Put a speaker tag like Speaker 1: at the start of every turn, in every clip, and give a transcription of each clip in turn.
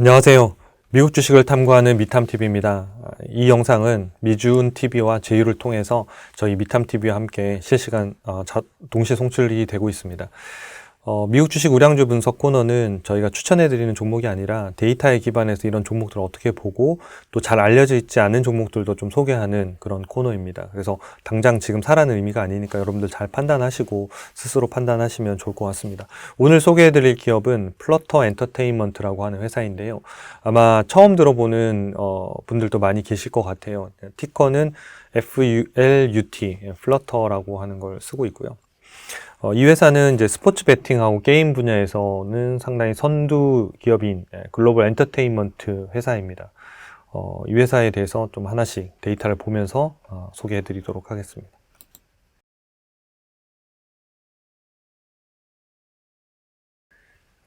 Speaker 1: 안녕하세요. 미국 주식을 탐구하는 미탐TV입니다. 이 영상은 미주은 TV와 제휴를 통해서 저희 미탐TV와 함께 실시간 어, 자- 동시 송출이 되고 있습니다. 어, 미국 주식 우량주 분석 코너는 저희가 추천해드리는 종목이 아니라 데이터에 기반해서 이런 종목들을 어떻게 보고 또 잘 알려져 있지 않은 종목들도 좀 소개하는 그런 코너입니다. 그래서 당장 지금 사라는 의미가 아니니까 여러분들 잘 판단하시고 스스로 판단하시면 좋을 것 같습니다. 오늘 소개해드릴 기업은 플러터 엔터테인먼트라고 하는 회사인데요. 아마 처음 들어보는 어, 분들도 많이 계실 것 같아요. 티커는 FLUT, 플러터라고 하는 걸 쓰고 있고요. 어, 이 회사는 이제 스포츠 베팅하고 게임 분야에서는 상당히 선두 기업인 예, 글로벌 엔터테인먼트 회사입니다. 어, 이 회사에 대해서 좀 하나씩 데이터를 보면서 어, 소개해 드리도록 하겠습니다.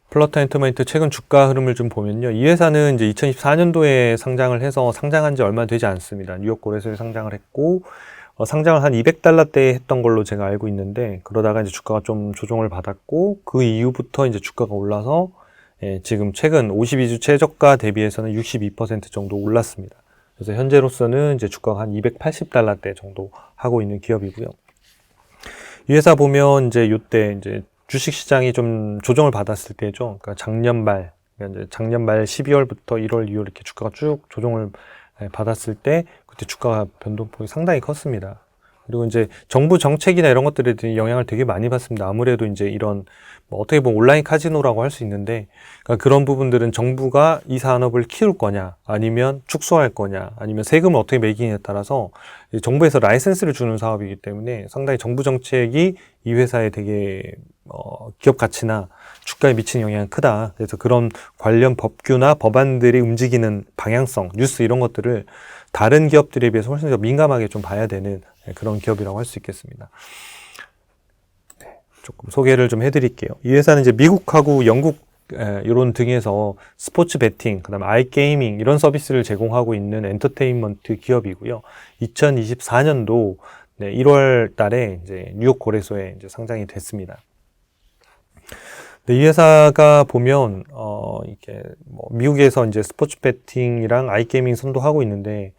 Speaker 1: 플러터 엔터테인먼트 최근 주가 흐름을 좀 보면요. 이 회사는 이제 2024년도에 상장을 해서 상장한 지 얼마 되지 않습니다. 뉴욕 거래소에 상장을 했고 어, 상장을 한 200달러대에 했던 걸로 제가 알고 있는데 그러다가 이제 주가가 좀 조정을 받았고 그 이후부터 이제 주가가 올라서 예, 지금 최근 52주 최저가 대비해서는 62% 정도 올랐습니다. 그래서 현재로서는 이제 주가가 한 280달러대 정도 하고 있는 기업이고요. 이 회사 보면 이제 요때 이제 주식 시장이 좀 조정을 받았을 때죠. 그러니까 작년 말, 그러니까 이제 작년 말 12월부터 1월, 2월 이렇게 주가가 쭉 조정을 예, 받았을 때 그때 주가 변동폭이 상당히 컸습니다. 그리고 이제 정부 정책이나 이런 것들에 대한 영향을 되게 많이 받습니다. 아무래도 이제 이런 뭐 어떻게 보면 온라인 카지노라고 할 수 있는데 그러니까 그런 부분들은 정부가 이 산업을 키울 거냐 아니면 축소할 거냐 아니면 세금을 어떻게 매기냐에 따라서 이 정부에서 라이센스를 주는 사업이기 때문에 상당히 정부 정책이 이 회사에 되게 어, 기업 가치나 주가에 미치는 영향이 크다. 그래서 그런 관련 법규나 법안들이 움직이는 방향성, 뉴스 이런 것들을 다른 기업들에 비해서 훨씬 더 민감하게 좀 봐야 되는 네, 그런 기업이라고 할 수 있겠습니다. 네, 조금 소개를 좀 해드릴게요. 이 회사는 이제 미국하고 영국 에, 이런 등에서 스포츠 베팅, 그다음에 아이 게이밍 이런 서비스를 제공하고 있는 엔터테인먼트 기업이고요. 2024년도 네, 1월 달에 이제 뉴욕 거래소에 이제 상장이 됐습니다. 네, 이 회사가 보면 어 이게 뭐 미국에서 이제 스포츠 베팅이랑 아이 게이밍 선도하고 있는데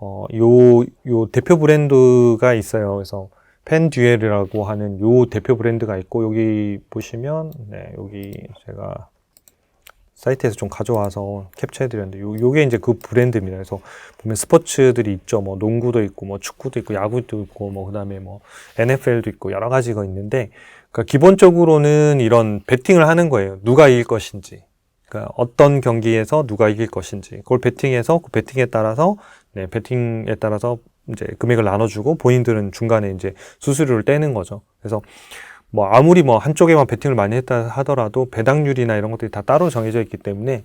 Speaker 1: 어요 요 대표 브랜드가 있어요. 그래서 펜듀엘이라고 하는 요 대표 브랜드가 있고 여기 보시면 네, 여기 제가 사이트에서 좀 가져와서 캡처해 드렸는데 요 요게 이제 그 브랜드입니다. 그래서 보면 스포츠들이 있죠. 뭐 농구도 있고 뭐 축구도 있고 야구도 있고 뭐 그다음에 뭐 NFL도 있고 여러 가지가 있는데 그러니까 기본적으로는 이런 베팅을 하는 거예요. 누가 이길 것인지. 그러니까 어떤 경기에서 누가 이길 것인지. 그걸 베팅해서 그 베팅에 따라서 네, 베팅에 따라서 이제 금액을 나눠주고 본인들은 중간에 이제 수수료를 떼는 거죠. 그래서 뭐 아무리 뭐 한쪽에만 베팅을 많이 했다 하더라도 배당률이나 이런 것들이 다 따로 정해져 있기 때문에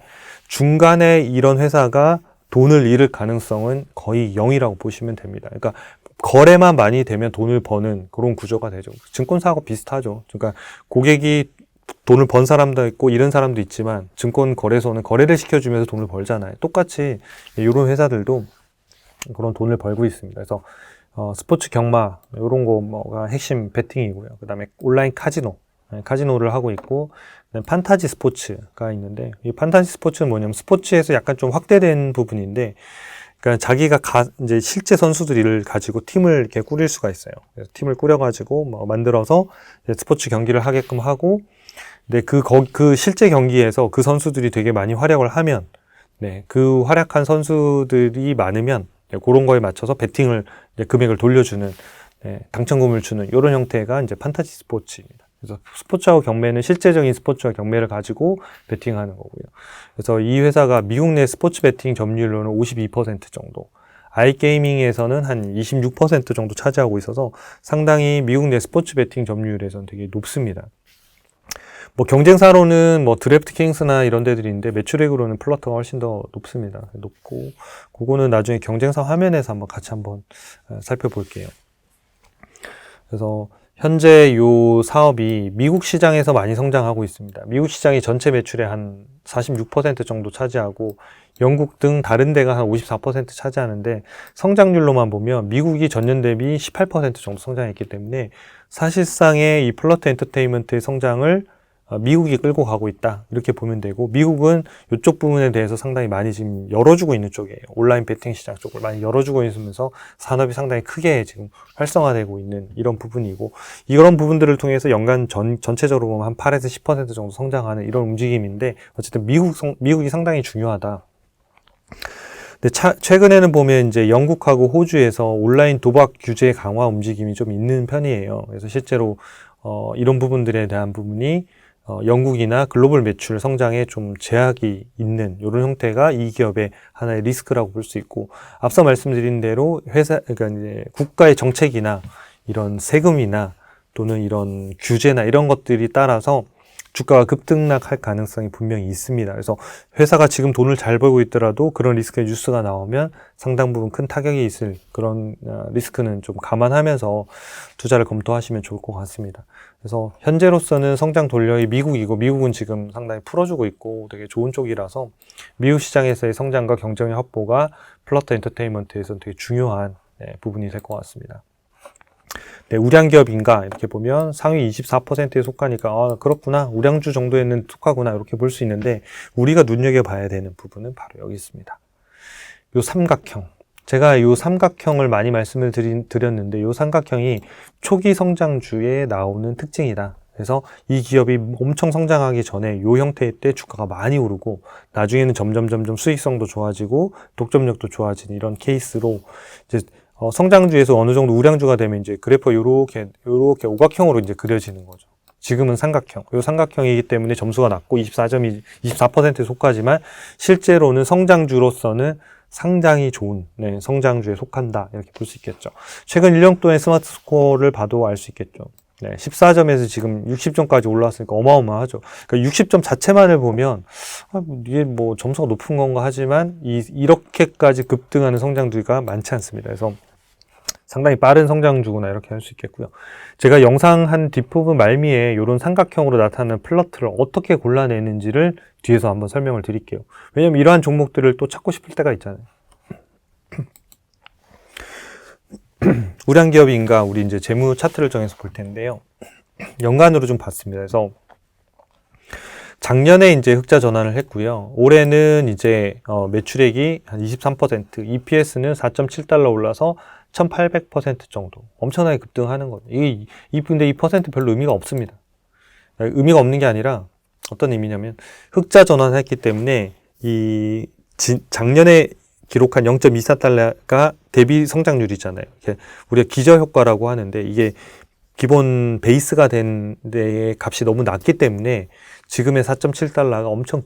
Speaker 1: 중간에 이런 회사가 돈을 잃을 가능성은 거의 0이라고 보시면 됩니다. 그러니까 거래만 많이 되면 돈을 버는 그런 구조가 되죠. 증권사하고 비슷하죠. 그러니까 고객이 돈을 번 사람도 있고 잃은 사람도 있지만 증권 거래소는 거래를 시켜주면서 돈을 벌잖아요. 똑같이 이런 회사들도 그런 돈을 벌고 있습니다. 그래서 어, 스포츠 경마 이런 거가 핵심 베팅이고요. 그다음에 온라인 카지노 네, 카지노를 하고 있고 판타지 스포츠가 있는데 이 판타지 스포츠는 뭐냐면 스포츠에서 약간 좀 확대된 부분인데 그러니까 자기가 가, 이제 실제 선수들을 가지고 팀을 이렇게 꾸릴 수가 있어요. 팀을 꾸려가지고 뭐 만들어서 스포츠 경기를 하게끔 하고, 근데 그, 거, 그 실제 경기에서 그 선수들이 되게 많이 활약을 하면, 네, 그 활약한 선수들이 많으면, 네, 그런 거에 맞춰서 베팅을, 이제 금액을 돌려주는, 네, 당첨금을 주는 이런 형태가 이제 판타지 스포츠입니다. 그래서 스포츠하고 경매는 실제적인 스포츠와 경매를 가지고 베팅하는 거고요. 그래서 이 회사가 미국 내 스포츠 베팅 점유율로는 52% 정도, 아이게이밍에서는 한 26% 정도 차지하고 있어서 상당히 미국 내 스포츠 베팅 점유율에서는 되게 높습니다. 뭐 경쟁사로는 뭐 드래프트 킹스나 이런 데들이 있는데 매출액으로는 플러터가 훨씬 더 높습니다. 높고 그거는 나중에 경쟁사 화면에서 한번 같이 한번 어, 살펴볼게요. 그래서 현재 요 사업이 미국 시장에서 많이 성장하고 있습니다. 미국 시장이 전체 매출의 한 46% 정도 차지하고 영국 등 다른 데가 한 54% 차지하는데 성장률로만 보면 미국이 전년 대비 18% 정도 성장했기 때문에 사실상의 이 플러트 엔터테인먼트의 성장을 어, 미국이 끌고 가고 있다 이렇게 보면 되고 미국은 이쪽 부분에 대해서 상당히 많이 지금 열어주고 있는 쪽이에요 온라인 베팅 시장 쪽을 많이 열어주고 있으면서 산업이 상당히 크게 지금 활성화되고 있는 이런 부분이고 이런 부분들을 통해서 연간 전, 전체적으로 보면 한 8에서 10% 정도 성장하는 이런 움직임인데 어쨌든 미국 성, 미국이 상당히 중요하다 근데 차, 최근에는 보면 이제 영국하고 호주에서 온라인 도박 규제 강화 움직임이 좀 있는 편이에요. 그래서 실제로 어, 이런 부분들에 대한 부분이 어, 영국이나 글로벌 매출 성장에 좀 제약이 있는 이런 형태가 이 기업의 하나의 리스크라고 볼 수 있고 앞서 말씀드린 대로 회사 그러니까 이제 국가의 정책이나 이런 세금이나 또는 이런 규제나 이런 것들이 따라서 주가가 급등락할 가능성이 분명히 있습니다. 그래서 회사가 지금 돈을 잘 벌고 있더라도 그런 리스크의 뉴스가 나오면 상당 부분 큰 타격이 있을 그런 어, 리스크는 좀 감안하면서 투자를 검토하시면 좋을 것 같습니다. 그래서 현재로서는 성장 돌려이 미국이고 미국은 지금 상당히 풀어주고 있고 되게 좋은 쪽이라서 미국 시장에서의 성장과 경쟁의 확보가 플러터 엔터테인먼트에서는 되게 중요한 네, 부분이 될 것 같습니다. 네, 우량기업인가 이렇게 보면 상위 24%에 속하니까 아, 그렇구나 우량주 정도에는 속하구나 이렇게 볼 수 있는데 우리가 눈여겨봐야 되는 부분은 바로 여기 있습니다. 요 삼각형 제가 요 삼각형을 많이 말씀을 드린, 드렸는데 요 삼각형이 초기 성장주에 나오는 특징이다. 그래서 이 기업이 엄청 성장하기 전에 요 형태일 때 주가가 많이 오르고 나중에는 점점 점점 수익성도 좋아지고 독점력도 좋아지는 이런 케이스로 이제 어, 성장주에서 어느 정도 우량주가 되면 이제 그래프 요렇게 요렇게 오각형으로 이제 그려지는 거죠. 지금은 삼각형. 요 삼각형이기 때문에 점수가 낮고 24점이 24%에 속하지만 실제로는 성장주로서는 상당히 좋은 네, 성장주에 속한다 이렇게 볼 수 있겠죠. 최근 1년 동안 스마트 스코어를 봐도 알 수 있겠죠. 네, 14점에서 지금 60점까지 올라왔으니까 어마어마하죠. 그러니까 60점 자체만을 보면 아, 뭐 이게 뭐 점수가 높은 건가 하지만 이, 이렇게까지 급등하는 성장주가 많지 않습니다. 그래서 상당히 빠른 성장주구나 이렇게 할 수 있겠고요. 제가 영상 한 뒷부분 말미에 이런 삼각형으로 나타나는 플러트를 어떻게 골라내는지를 뒤에서 한번 설명을 드릴게요. 왜냐면 이러한 종목들을 또 찾고 싶을 때가 있잖아요. 우량 기업인가 우리 이제 재무 차트를 정해서 볼 텐데요. 연간으로 좀 봤습니다. 그래서 작년에 이제 흑자 전환을 했고요. 올해는 이제 어 매출액이 한 23%, EPS는 4.7달러 올라서 1800% 정도 엄청나게 급등하는 거죠. 이, 이 근데 이 퍼센트 별로 의미가 없습니다. 의미가 없는 게 아니라 어떤 의미냐면 흑자 전환했기 때문에 이 지, 작년에 기록한 0.24달러가 대비 성장률이잖아요. 우리가 기저 효과라고 하는데 이게 기본 베이스가 된 데의 값이 너무 낮기 때문에 지금의 4.7달러가 엄청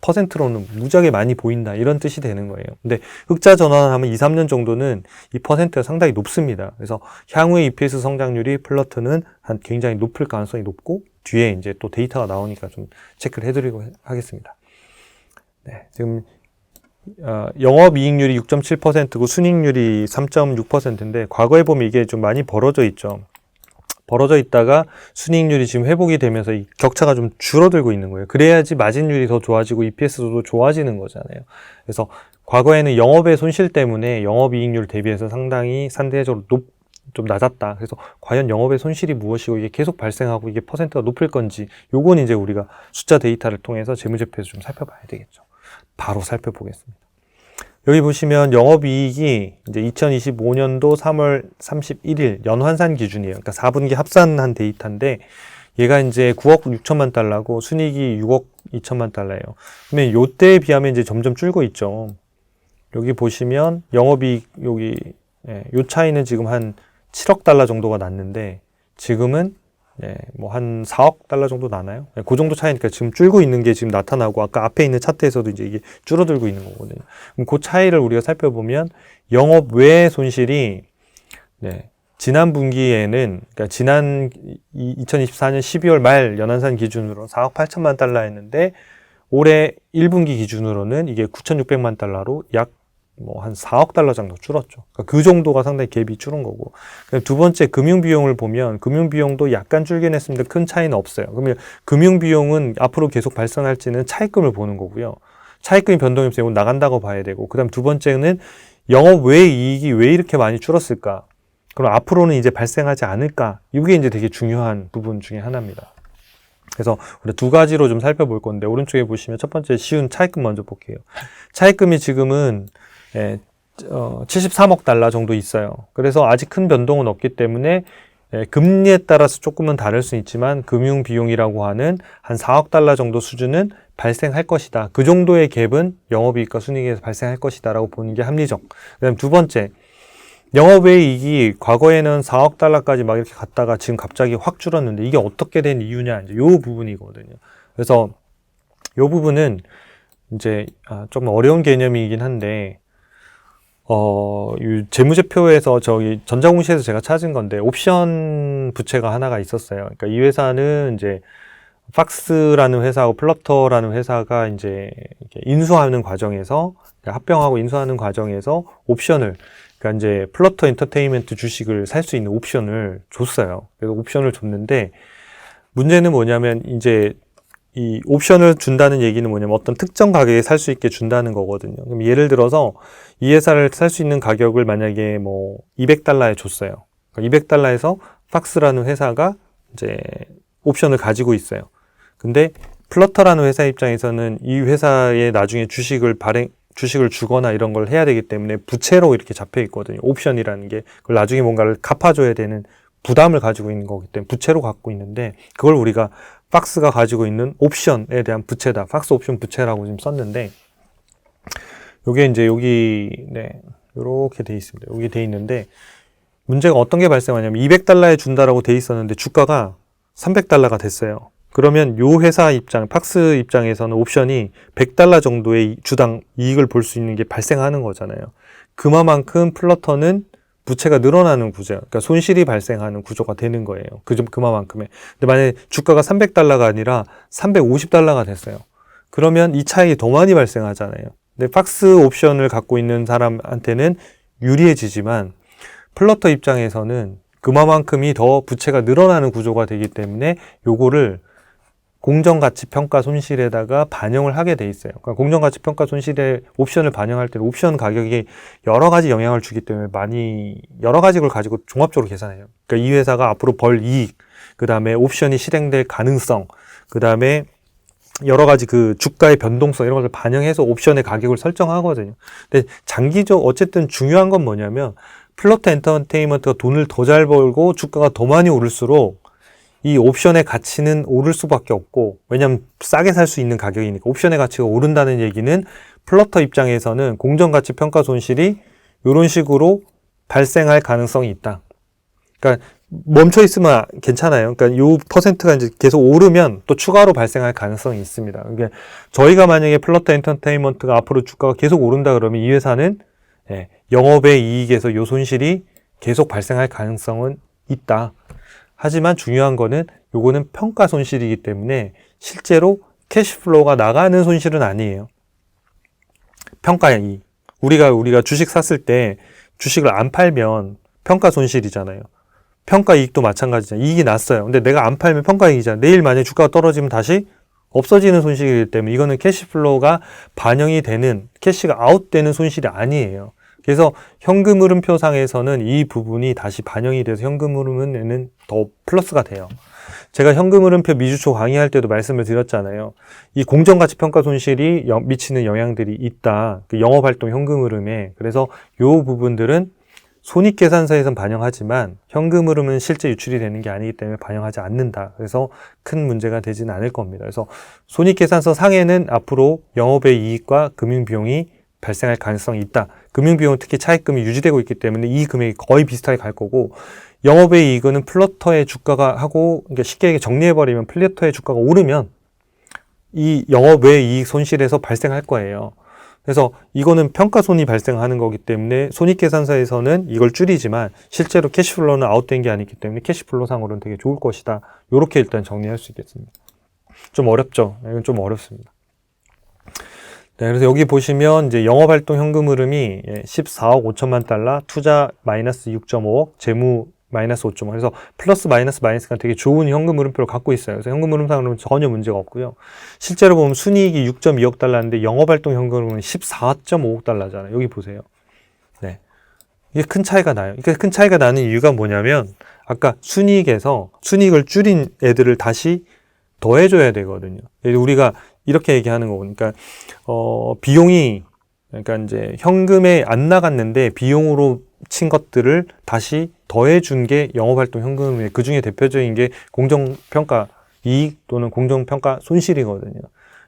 Speaker 1: 퍼센트로는 무지하게 많이 보인다 이런 뜻이 되는 거예요. 근데 흑자 전환하면 2, 3년 정도는 이 퍼센트가 상당히 높습니다. 그래서 향후의 EPS 성장률이 플러트는 한 굉장히 높을 가능성이 높고 뒤에 이제 또 데이터가 나오니까 좀 체크를 해드리고 하겠습니다. 네, 지금 어, 영업이익률이 6.7%고 순익률이 3.6%인데 과거에 보면 이게 좀 많이 벌어져 있죠. 벌어져 있다가 순이익률이 지금 회복이 되면서 이 격차가 좀 줄어들고 있는 거예요. 그래야지 마진율이 더 좋아지고 EPS도 좋아지는 거잖아요. 그래서 과거에는 영업의 손실 때문에 영업이익률 대비해서 상당히 상대적으로 높, 좀 낮았다. 그래서 과연 영업의 손실이 무엇이고 이게 계속 발생하고 이게 퍼센트가 높을 건지 요건 이제 우리가 숫자 데이터를 통해서 재무제표에서 좀 살펴봐야 되겠죠. 바로 살펴보겠습니다. 여기 보시면 영업이익이 이제 2025년도 3월 31일 연환산 기준이에요. 그러니까 4분기 합산한 데이터인데 얘가 이제 9억 6천만 달러고 순이익이 6억 2천만 달러예요. 그러면 요때에 비하면 이제 점점 줄고 있죠. 여기 보시면 영업이익 여기 예, 요 차이는 지금 한 7억 달러 정도가 났는데 지금은 예, 뭐 한 4억 달러 정도 나나요? 예, 그 정도 차이니까 지금 줄고 있는 게 지금 나타나고 아까 앞에 있는 차트에서도 이제 이게 줄어들고 있는 거거든요. 그럼 그 차이를 우리가 살펴보면 영업 외 손실이 네, 지난 분기에는 그러니까 지난 2024년 12월 말 연한산 기준으로 4억 8천만 달러였는데 올해 1분기 기준으로는 이게 9,600만 달러로 약 뭐 한 4억 달러 정도 줄었죠. 그러니까 그 정도가 상당히 갭이 줄은 거고. 두 번째 금융 비용을 보면 금융 비용도 약간 줄긴 했습니다. 큰 차이는 없어요. 그러면 금융 비용은 앞으로 계속 발생할지는 차입금을 보는 거고요. 차입금이 변동이 없으면 이건 나간다고 봐야 되고. 그다음 두 번째는 영업 외 이익이 왜 이렇게 많이 줄었을까? 그럼 앞으로는 이제 발생하지 않을까? 이게 이제 되게 중요한 부분 중에 하나입니다. 그래서 우리 두 가지로 좀 살펴볼 건데 오른쪽에 보시면 첫 번째 쉬운 차입금 먼저 볼게요. 차입금이 지금은 예, 어, 73억 달러 정도 있어요. 그래서 아직 큰 변동은 없기 때문에 예, 금리에 따라서 조금은 다를 수 있지만 금융 비용이라고 하는 한 4억 달러 정도 수준은 발생할 것이다. 그 정도의 갭은 영업이익과 순이익에서 발생할 것이다라고 보는 게 합리적. 그다음 두 번째, 영업이익이 과거에는 4억 달러까지 막 이렇게 갔다가 지금 갑자기 확 줄었는데 이게 어떻게 된 이유냐 이제 요 부분이거든요. 그래서 요 부분은 이제 아, 좀 어려운 개념이긴 한데 어, 이 재무제표에서 저기 전자공시에서 제가 찾은 건데 옵션 부채가 하나가 있었어요. 그러니까 이 회사는 이제 팍스라는 회사하고 플러터라는 회사가 이제 인수하는 과정에서 합병하고 인수하는 과정에서 옵션을 그러니까 이제 플러터 엔터테인먼트 주식을 살 수 있는 옵션을 줬어요. 그래서 옵션을 줬는데 문제는 뭐냐면 이제 이 옵션을 준다는 얘기는 뭐냐면 어떤 특정 가격에 살 수 있게 준다는 거거든요. 그럼 예를 들어서 이 회사를 살 수 있는 가격을 만약에 뭐 200달러에 줬어요. 그러니까 200달러에서 팍스라는 회사가 이제 옵션을 가지고 있어요. 근데 플러터라는 회사 입장에서는 이 회사에 나중에 주식을 발행 주식을 주거나 이런 걸 해야 되기 때문에 부채로 이렇게 잡혀 있거든요. 옵션이라는 게 그걸 나중에 뭔가를 갚아줘야 되는 부담을 가지고 있는 거기 때문에 부채로 갖고 있는데 그걸 우리가 팍스가 가지고 있는 옵션에 대한 부채다. 팍스 옵션 부채라고 지금 썼는데 요게 이제 여기 네 요렇게 돼 있습니다. 여기 돼 있는데 문제가 어떤 게 발생하냐면 200달러에 준다라고 돼 있었는데 주가가 300달러가 됐어요. 그러면 요 회사 입장, 팍스 입장에서는 옵션이 100달러 정도의 주당 이익을 볼 수 있는 게 발생하는 거잖아요. 그만큼 플러터는 부채가 늘어나는 구조, 그러니까 손실이 발생하는 구조가 되는 거예요. 그좀 그만큼의. 근데 만약에 주가가 300달러가 아니라 350달러가 됐어요. 그러면 이 차익이 더 많이 발생하잖아요. 근데 팍스 옵션을 갖고 있는 사람한테는 유리해지지만 플러터 입장에서는 그만큼이 더 부채가 늘어나는 구조가 되기 때문에 요거를 공정가치평가 손실에다가 반영을 하게 돼 있어요. 그러니까 공정가치평가 손실에 옵션을 반영할 때는 옵션 가격이 여러 가지 영향을 주기 때문에 많이 여러 가지 걸 가지고 종합적으로 계산해요. 그러니까 이 회사가 앞으로 벌 이익, 그 다음에 옵션이 실행될 가능성, 그 다음에 여러 가지 그 주가의 변동성 이런 것을 반영해서 옵션의 가격을 설정하거든요. 근데 장기적 어쨌든 중요한 건 뭐냐면 플러트 엔터테인먼트가 돈을 더 잘 벌고 주가가 더 많이 오를수록 이 옵션의 가치는 오를 수밖에 없고 왜냐하면 싸게 살 수 있는 가격이니까 옵션의 가치가 오른다는 얘기는 플러터 입장에서는 공정 가치 평가 손실이 이런 식으로 발생할 가능성이 있다. 그러니까 멈춰 있으면 괜찮아요. 그러니까 요 퍼센트가 이제 계속 오르면 또 추가로 발생할 가능성이 있습니다. 그러니까 저희가 만약에 플러터 엔터테인먼트가 앞으로 주가가 계속 오른다 그러면 이 회사는 예, 영업의 이익에서 요 손실이 계속 발생할 가능성은 있다. 하지만 중요한 거는 요거는 평가 손실이기 때문에 실제로 캐시플로우가 나가는 손실은 아니에요. 평가의 이익. 우리가 우리가 주식 샀을 때 주식을 안 팔면 평가 손실이잖아요. 평가 이익도 마찬가지잖아요. 이익이 났어요. 근데 내가 안 팔면 평가 이익이잖아요. 내일 만약에 주가가 떨어지면 다시 없어지는 손실이기 때문에 이거는 캐시플로우가 반영이 되는 캐시가 아웃되는 손실이 아니에요. 그래서 현금 흐름표상에서는 이 부분이 다시 반영이 돼서 현금 흐름은 더 플러스가 돼요. 제가 현금 흐름표 미주초 강의할 때도 말씀을 드렸잖아요. 이 공정가치 평가 손실이 미치는 영향들이 있다. 그 영업활동 현금 흐름에. 그래서 요 부분들은 손익계산서에선 반영하지만 현금 흐름은 실제 유출이 되는 게 아니기 때문에 반영하지 않는다. 그래서 큰 문제가 되지는 않을 겁니다. 그래서 손익계산서 상에는 앞으로 영업의 이익과 금융비용이 발생할 가능성이 있다. 금융비용 특히 차입금이 유지되고 있기 때문에 이 금액이 거의 비슷하게 갈 거고 영업의 이익은 플러터의 주가가 하고 그러니까 쉽게 정리해버리면 플러터의 주가가 오르면 이 영업의 이익 손실에서 발생할 거예요. 그래서 이거는 평가손이 발생하는 거기 때문에 손익계산서에서는 이걸 줄이지만 실제로 캐시플로는 아웃된 게 아니기 때문에 캐시플로 상으로는 되게 좋을 것이다. 이렇게 일단 정리할 수 있겠습니다. 좀 어렵죠? 이건 좀 어렵습니다. 네, 그래서 여기 보시면 이제 영업 활동 현금 흐름이 14억 예, 5천만 달러, 투자 마이너스 6.5억, 재무 마이너스 5.5. 그래서 플러스 마이너스 마이너스가 되게 좋은 현금 흐름표를 갖고 있어요. 그래서 현금 흐름상으로는 전혀 문제가 없고요. 실제로 보면 순이익이 6.2억 달러인데 영업활동 현금 흐름은 14.5억 달러잖아요. 여기 보세요. 네. 이게 큰 차이가 나요. 이게 큰 차이가 나는 이유가 뭐냐면 아까 순이익에서 순이익을 줄인 애들을 다시 더해줘야 되거든요. 우리가 이렇게 얘기하는 거 보니까 어, 비용이 그러니까 이제 현금에 안 나갔는데 비용으로 친 것들을 다시 더해준 게 영업활동 현금의 그 중에 대표적인 게 공정평가 이익 또는 공정평가 손실이거든요.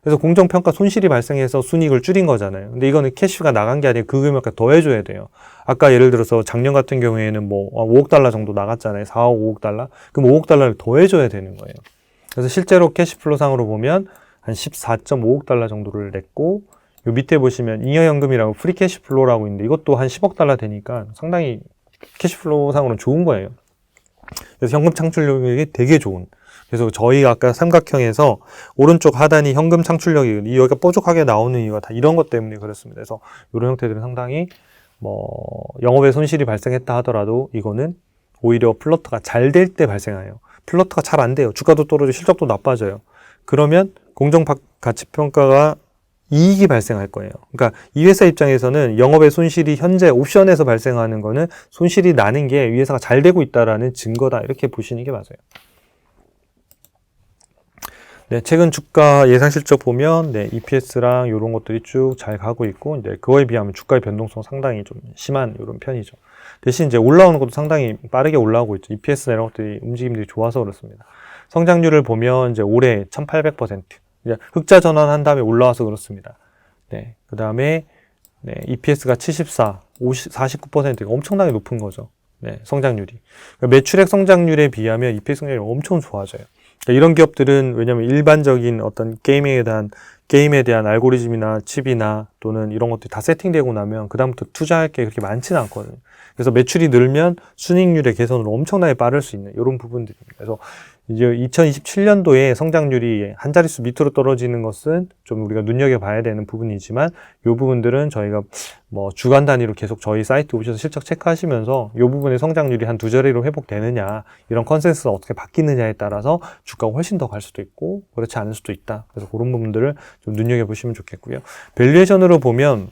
Speaker 1: 그래서 공정평가 손실이 발생해서 순이익을 줄인 거잖아요. 근데 이거는 캐시가 나간 게 아니라 그 금액까지 더해줘야 돼요. 아까 예를 들어서 작년 같은 경우에는 뭐 5억 달러 정도 나갔잖아요. 4억, 5억 달러. 그럼 5억 달러를 더해줘야 되는 거예요. 그래서 실제로 캐시플로 상으로 보면 한 14.5억 달러 정도를 냈고 요 밑에 보시면 잉여연금이라고 프리 캐시플로우라고 있는데 이것도 한 10억 달러 되니까 상당히 캐시플로우 상으로는 좋은 거예요. 그래서 현금 창출력이 되게 좋은. 그래서 저희가 아까 삼각형에서 오른쪽 하단이 현금 창출력이 이 여기가 뾰족하게 나오는 이유가 다 이런 것 때문에 그렇습니다. 그래서 이런 형태들은 상당히 뭐 영업에 손실이 발생했다 하더라도 이거는 오히려 플러트가 잘 될 때 발생해요. 플러트가 잘 안 돼요. 주가도 떨어지고 실적도 나빠져요. 그러면 공정 가치 평가가 이익이 발생할 거예요. 그러니까 이 회사 입장에서는 영업의 손실이 현재 옵션에서 발생하는 거는 손실이 나는 게 이 회사가 잘 되고 있다라는 증거다. 이렇게 보시는 게 맞아요. 네, 최근 주가 예상 실적 보면 네, EPS랑 이런 것들이 쭉 잘 가고 있고 이제 그거에 비하면 주가의 변동성 상당히 좀 심한 이런 편이죠. 대신 이제 올라오는 것도 상당히 빠르게 올라오고 있죠. EPS나 이런 것들이 움직임들이 좋아서 그렇습니다. 성장률을 보면 이제 올해 1,800% 이제 흑자 전환한 다음에 올라와서 그렇습니다. 네, 그 다음에 네, EPS가 74, 50, 49%가 엄청나게 높은 거죠. 네, 성장률이. 그러니까 매출액 성장률에 비하면 EPS 성장률이 엄청 좋아져요. 그러니까 이런 기업들은 왜냐하면 일반적인 어떤 게임에 대한 게임에 대한 알고리즘이나 칩이나 또는 이런 것들이 다 세팅되고 나면 그다음부터 투자할 게 그렇게 많지는 않거든요. 그래서 매출이 늘면 순익률의 개선으로 엄청나게 빠를 수 있는 이런 부분들입니다. 그래서 이제 2027년도에 성장률이 한 자릿수 밑으로 떨어지는 것은 좀 우리가 눈여겨봐야 되는 부분이지만 이 부분들은 저희가 뭐 주간 단위로 계속 저희 사이트 오셔서 실적 체크하시면서 이 부분의 성장률이 한 두 자리로 회복되느냐 이런 컨센서스가 어떻게 바뀌느냐에 따라서 주가가 훨씬 더 갈 수도 있고 그렇지 않을 수도 있다. 그래서 그런 부분들을 좀 눈여겨보시면 좋겠고요. 밸류에이션으로 보면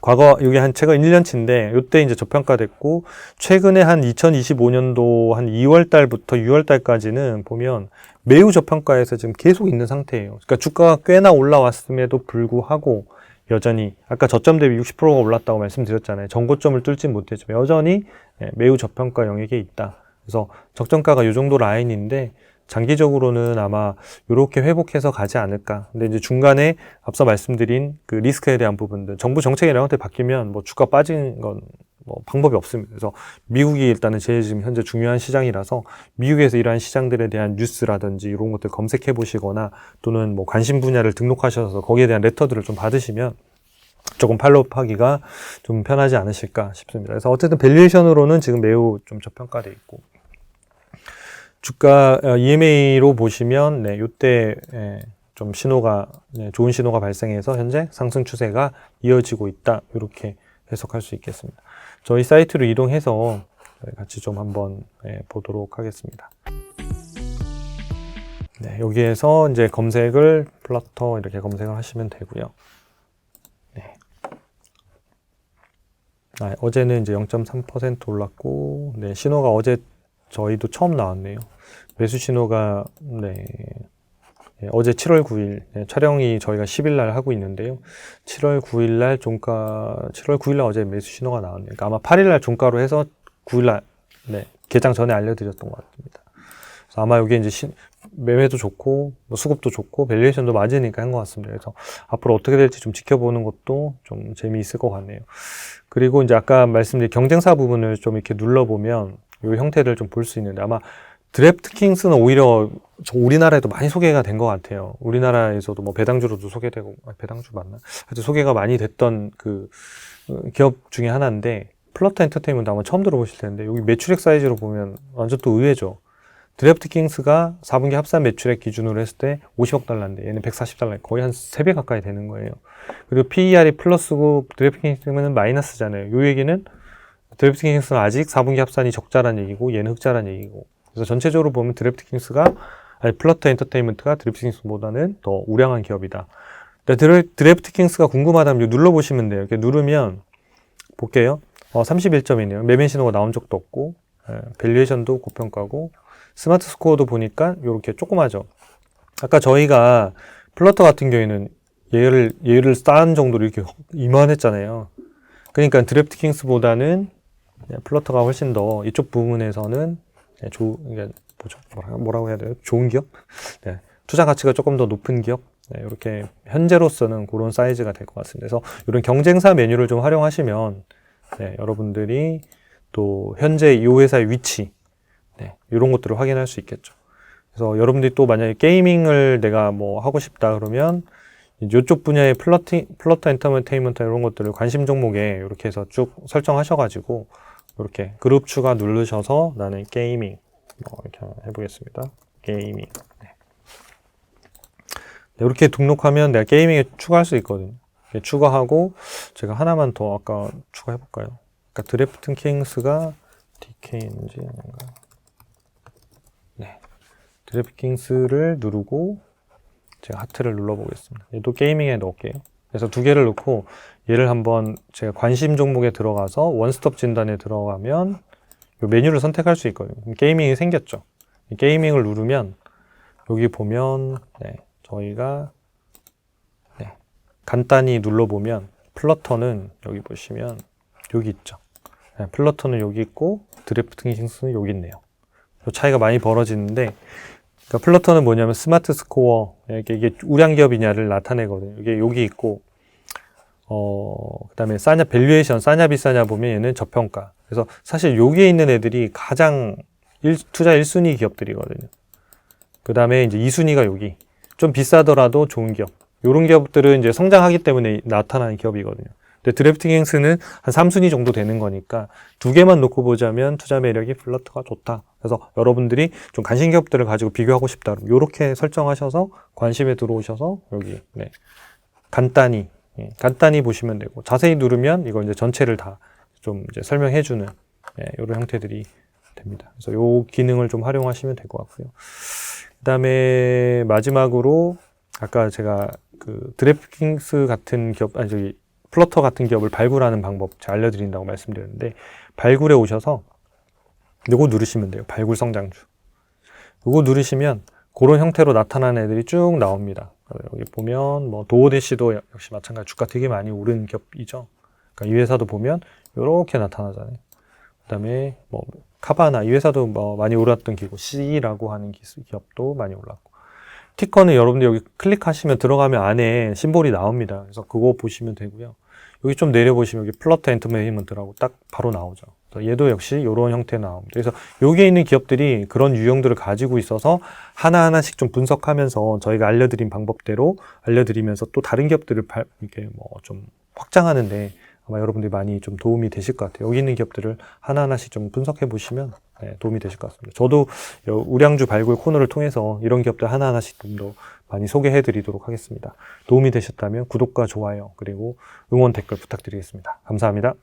Speaker 1: 과거 여기 한 최근 1년치인데 이때 이제 저평가됐고 최근에 한 2025년도 한 2월 달부터 6월 달까지는 보면 매우 저평가에서 지금 계속 있는 상태예요. 그러니까 주가가 꽤나 올라왔음에도 불구하고 여전히 아까 저점 대비 60%가 올랐다고 말씀드렸잖아요. 전고점을 뚫지 못했지만 여전히 예, 매우 저평가 영역에 있다. 그래서 적정가가 이 정도 라인인데 장기적으로는 아마 이렇게 회복해서 가지 않을까. 근데 이제 중간에 앞서 말씀드린 그 리스크에 대한 부분들, 정부 정책이 것들 바뀌면 뭐 주가 빠진 건 뭐 방법이 없습니다. 그래서 미국이 일단은 제일 지금 현재 중요한 시장이라서 미국에서 이러한 시장들에 대한 뉴스라든지 이런 것들 검색해 보시거나 또는 뭐 관심 분야를 등록하셔서 거기에 대한 레터들을 좀 받으시면 조금 팔로우하기가 좀 편하지 않으실까 싶습니다. 그래서 어쨌든 밸류에이션으로는 지금 매우 좀 저평가돼 있고 주가 EMA로 보시면 네, 요때 예, 좀 신호가 네, 좋은 신호가 발생해서 현재 상승 추세가 이어지고 있다 이렇게 해석할 수 있겠습니다. 저희 사이트로 이동해서 같이 좀 한번 예, 보도록 하겠습니다. 네, 여기에서 이제 검색을 플러터 이렇게 검색을 하시면 되고요. 네. 아, 어제는 이제 0.3% 올랐고, 네, 신호가 어제 저희도 처음 나왔네요. 매수 신호가 네. 네, 어제 7월 9일 네, 촬영이 저희가 10일 날 하고 있는데요. 7월 9일 날 종가 7월 9일 날 어제 매수 신호가 나왔네요. 그러니까 아마 8일 날 종가로 해서 9일 날 네, 개장 전에 알려드렸던 것 같습니다. 그래서 아마 여기 이제 시, 매매도 좋고 뭐 수급도 좋고 밸류에이션도 맞으니까 한 것 같습니다. 그래서 앞으로 어떻게 될지 좀 지켜보는 것도 좀 재미있을 것 같네요. 그리고 이제 아까 말씀드린 경쟁사 부분을 좀 이렇게 눌러보면 이 형태를 좀 볼 수 있는데 아마 드래프트킹스는 오히려 우리나라에도 많이 소개가 된 것 같아요. 우리나라에서도 뭐 배당주로도 소개되고 아, 배당주 맞나? 하여튼 소개가 많이 됐던 그 어, 기업 중에 하나인데 플러트 엔터테인먼트 아마 처음 들어보실 텐데 여기 매출액 사이즈로 보면 완전 또 의외죠. 드래프트킹스가 4분기 합산 매출액 기준으로 했을 때 50억 달러인데 얘는 140달러 거의 한 3배 가까이 되는 거예요. 그리고 PER이 플러스고 드래프트킹스는 마이너스잖아요. 요 얘기는 드래프트킹스는 아직 4분기 합산이 적자란 얘기고 얘는 흑자란 얘기고 그래서 전체적으로 보면 드래프트킹스가 아니 플러터 엔터테인먼트가 드래프트킹스보다는 더 우량한 기업이다. 드래, 드래프트킹스가 궁금하다면 눌러보시면 돼요. 이렇게 누르면 볼게요. 어, 31점이네요. 매매 신호가 나온 적도 없고 예, 밸류에이션도 고평가고 스마트 스코어도 보니까 이렇게 조그마죠. 아까 저희가 플러터 같은 경우에는 얘를 얘를 쌓은 정도로 이렇게 이만했잖아요. 그러니까 드래프트 킹스보다는 플러터가 훨씬 더 이쪽 부분에서는 네, 조, 이게 뭐죠? 뭐라, 뭐라고 해야 돼요? 좋은 기업? 네, 투자 가치가 조금 더 높은 기업? 네, 이렇게 현재로서는 그런 사이즈가 될 것 같습니다. 그래서 이런 경쟁사 메뉴를 좀 활용하시면 네, 여러분들이 또 현재 이 회사의 위치 네, 이런 것들을 확인할 수 있겠죠. 그래서 여러분들이 또 만약에 게이밍을 내가 뭐 하고 싶다 그러면 이쪽 분야의 플러팅, 플러터 엔터테인먼트 이런 것들을 관심 종목에 이렇게 해서 쭉 설정하셔가지고 이렇게 그룹 추가 누르셔서 나는 게이밍 뭐 이렇게 해보겠습니다. 게이밍 네. 네, 이렇게 등록하면 내가 게이밍에 추가할 수 있거든요. 추가하고 제가 하나만 더 아까 추가해 볼까요? 아까 드래프트 킹스가 DK인지 아닌가? 네, 드래프트 킹스를 누르고 제가 하트를 눌러보겠습니다. 얘도 게이밍에 넣을게요. 그래서 두 개를 넣고 얘를 한번 제가 관심 종목에 들어가서 원스톱 진단에 들어가면 이 메뉴를 선택할 수 있거든요. 게이밍이 생겼죠. 이 게이밍을 누르면 여기 보면 네, 저희가 네, 간단히 눌러보면 플러터는 여기 보시면 여기 있죠. 네, 플러터는 여기 있고 드래프트 킹스는 여기 있네요. 이 차이가 많이 벌어지는데 그러니까 플러터는 뭐냐면 스마트 스코어 이게 우량 기업이냐를 나타내거든요. 이게 여기 있고 어 그 다음에 싸냐 밸류에이션 싸냐 비싸냐 보면 얘는 저평가. 그래서 사실 여기에 있는 애들이 가장 일, 투자 1순위 기업들이거든요. 그 다음에 이제 2순위가 여기 좀 비싸더라도 좋은 기업. 이런 기업들은 이제 성장하기 때문에 나타나는 기업이거든요. 근데 드래프팅 행스는 한 3순위 정도 되는 거니까 두 개만 놓고 보자면 투자 매력이 플러트가 좋다. 그래서 여러분들이 좀 관심 기업들을 가지고 비교하고 싶다. 이렇게 설정하셔서 관심에 들어오셔서 여기 네. 간단히 예, 간단히 보시면 되고 자세히 누르면 이거 이제 전체를 다 좀 설명해 주는 예, 이런 형태들이 됩니다. 그래서 이 기능을 좀 활용하시면 될 것 같고요. 그다음에 마지막으로 아까 제가 그 드래프킹스 같은 기업 아니 저기 플러터 같은 기업을 발굴하는 방법 제가 알려드린다고 말씀드렸는데 발굴에 오셔서 요거 누르시면 돼요. 발굴 성장주. 요거 누르시면 그런 형태로 나타나는 애들이 쭉 나옵니다. 여기 보면 뭐 도어대시도 역시 마찬가지 주가 되게 많이 오른 기업이죠. 그러니까 이 회사도 보면 이렇게 나타나잖아요. 그다음에 뭐 카바나 이 회사도 뭐 많이 올랐던 기고 C라고 하는 기업도 많이 올랐고 티커는 여러분들 여기 클릭하시면 들어가면 안에 심볼이 나옵니다. 그래서 그거 보시면 되고요. 여기 좀 내려보시면 여기 플러터 엔터테인먼트라고 딱 바로 나오죠. 얘도 역시 이런 형태 나옵니다. 그래서 여기에 있는 기업들이 그런 유형들을 가지고 있어서 하나하나씩 좀 분석하면서 저희가 알려드린 방법대로 알려드리면서 또 다른 기업들을 이렇게 뭐 좀 확장하는데 아마 여러분들이 많이 좀 도움이 되실 것 같아요. 여기 있는 기업들을 하나하나씩 좀 분석해 보시면 네, 도움이 되실 것 같습니다. 저도 우량주 발굴 코너를 통해서 이런 기업들 하나하나씩 좀 더 많이 소개해 드리도록 하겠습니다. 도움이 되셨다면 구독과 좋아요 그리고 응원 댓글 부탁드리겠습니다. 감사합니다.